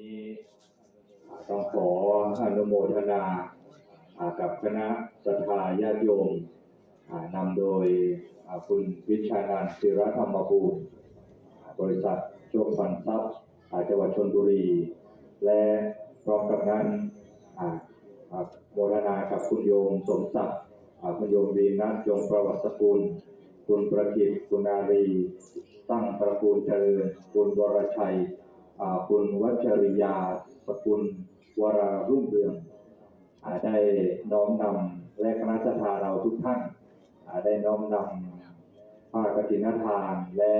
นี้อ่าต้องขออนุโมทนากับคณะศรัทธาญาติโยมนำโดยคุณวิชานันท์ศิรธรรมภูมิบริษัทโชคฟันทรัพย์จังหวัดชนบุรี และพร้อมกับนั้นโมทนากับคุณโยมสมศักดิ์คุณโยมวีนัทยงประวัติสกุล คุณประกิตคุณอารี ตั้งตระกูลเจริญคุณวรชัย คุณวัชริยาสกุลวรารุ่งเรืองอ่าได้น้อมนำและคณะสัตยาเราทุกท่านอ่าได้น้อมนำผ้ากฐินทานและ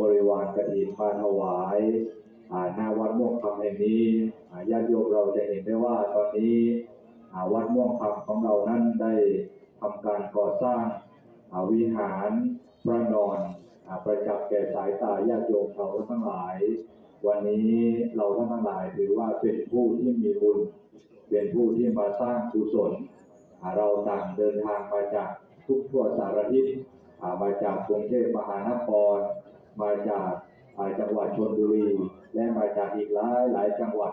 บริวารกฐินมาถวายหน้าวัดม่วงคำแห่งนี้ญาติโยมเราจะเห็นได้ว่าตอนนี้วัดม่วงคำของเรานั้นได้ทำการก่อสร้างวิหารพระนอนประจักษ์แก่สายตาญาติโยมเราทั้งหลาย วันนี้เราท่านทั้งหลายถือว่าเป็นผู้ที่มีบุญ เป็นผู้ที่มาสร้างกุศลเราต่างเดินทางมาจากทุกทั่วสารทิศมาจากกรุงเทพมหานคร มาจากจังหวัดชลบุรี และมาจากอีกหลายหลายจังหวัด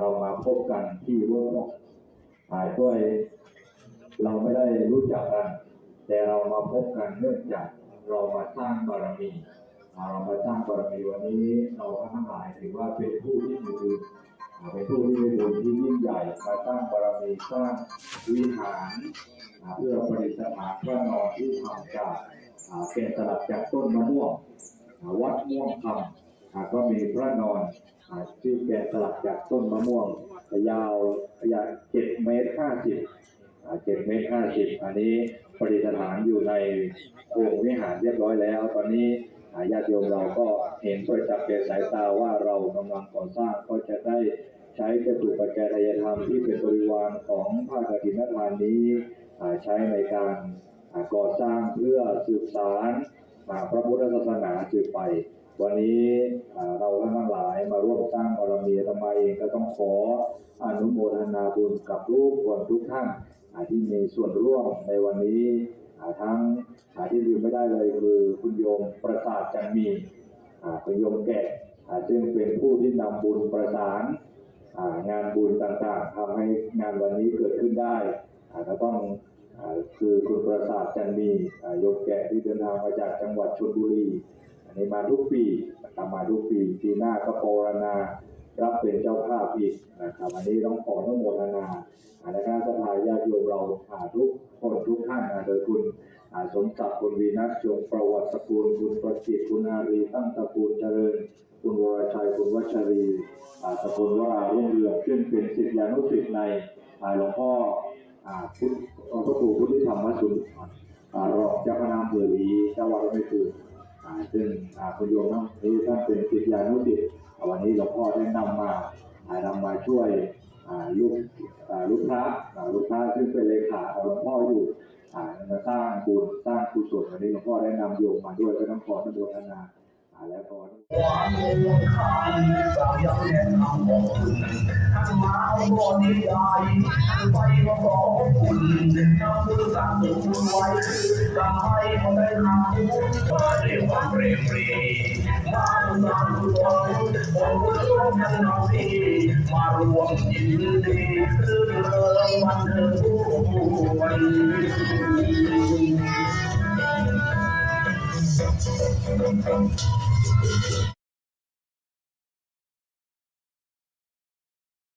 เรามาพบกันที่ร่วมด้วย เราไม่ได้รู้จักกัน แต่เรามาพบกันเนื่องจากเรามาสร้างบารมี เรามาสร้างบารมีวันนี้เราทั้งหลายถือว่าเป็นผู้ที่มีบุญเป็นผู้ที่มีบุญที่ยิ่งใหญ่มาสร้างบารมีสร้างวิหารเพื่อประดิษฐานพระนอนที่ทำจากเป็นสลักจากต้นมะม่วงวัดม่วงคำก็มีพระนอนที่แกะสลักจากต้นมะม่วงยาวยาวเจ็ดเมตรห้าสิบเจ็ดเมตรห้าสิบอันนี้ประดิษฐานอยู่ในโองวิหารเรียบร้อยแล้ว ตอนนี้ ญาติโยมเราก็เห็นประจักษ์แก่สายตาว่าเรากำลังก่อสร้างก็จะได้ใช้กระตุกปัจจัยทายธรรมที่เป็นบริวารของภาคกฐินทานนี้ใช้ในการก่อสร้างเพื่อสืบสารพระพุทธศาสนาสืบไป วันนี้เราทั้งหลายมาร่วมสร้างบารมีทำไมเองก็ต้องขออนุโมทนาบุญกับลูกคนทุกท่านที่มีส่วนร่วมในวันนี้ ทั้งที่ลืมไม่ได้เลยคือคุณโยมประสาทจันมีคุณโยมแกะอ่ซึ่งเป็นผู้ที่นำบุญประสานงานบุญต่างๆทำให้งานวันนี้เกิดขึ้นได้ก็ต้องคือคุณประสาทจันมีโยมแกะที่เดินทางมาจากจังหวัดชลบุรีอันนี้มาทุกปีมาทุกปีปีหน้าก็ปรณา รับเป็นเจ้าภาพอีกนะครับอันนี้ต้องขออนุโมทนาอาในคณะสภาญาติโยมเราอ่าทุกคนทุกท่านนะโดยคุณสมศักดิ์คุณวีนัทจงประวัติสกุลคุณประจิตคุณอารีตั้งตระกูลเจริญ คุณวรชัยคุณวัชรีสกุลวรารุ่งเรืองซึ่งเป็นศิษยานุศิษย์ในหลวงพ่อพุทธหลวงพ่อปู่พุทธิธรรมวสุนอ่ารองเจ้าคณะอำเภอลีเจ้าวัดไม่คืออ่าซึ่งคุณโยมทั้งนี้ท่านเป็นศิษยานุศิษย์ วันนี้หลวงพ่อได้นำมาอ่านำมาช่วยลูกลูกพระลูกพระซึ่งเป็นเลขาของหลวงพ่ออยู่อ่ามาสร้างบุญสร้างกุศลวันนี้หลวงพ่อได้นำโยมมาด้วยก็ต้องขออนุโมทนาและขอ วามมูลค่าสาวยังแน่นำคุณท่านมาเอาบอดีใหญ่ท่านไปมาบอกคุณนำมือสั่งคุณไว้ทำให้เขาได้ทำบุญมาด้วยความเรียบรีมาสั่งรวมผมก็ร่วมกันเอาดีมารวมยินดีคือเริ่มวันเธอผู้วัน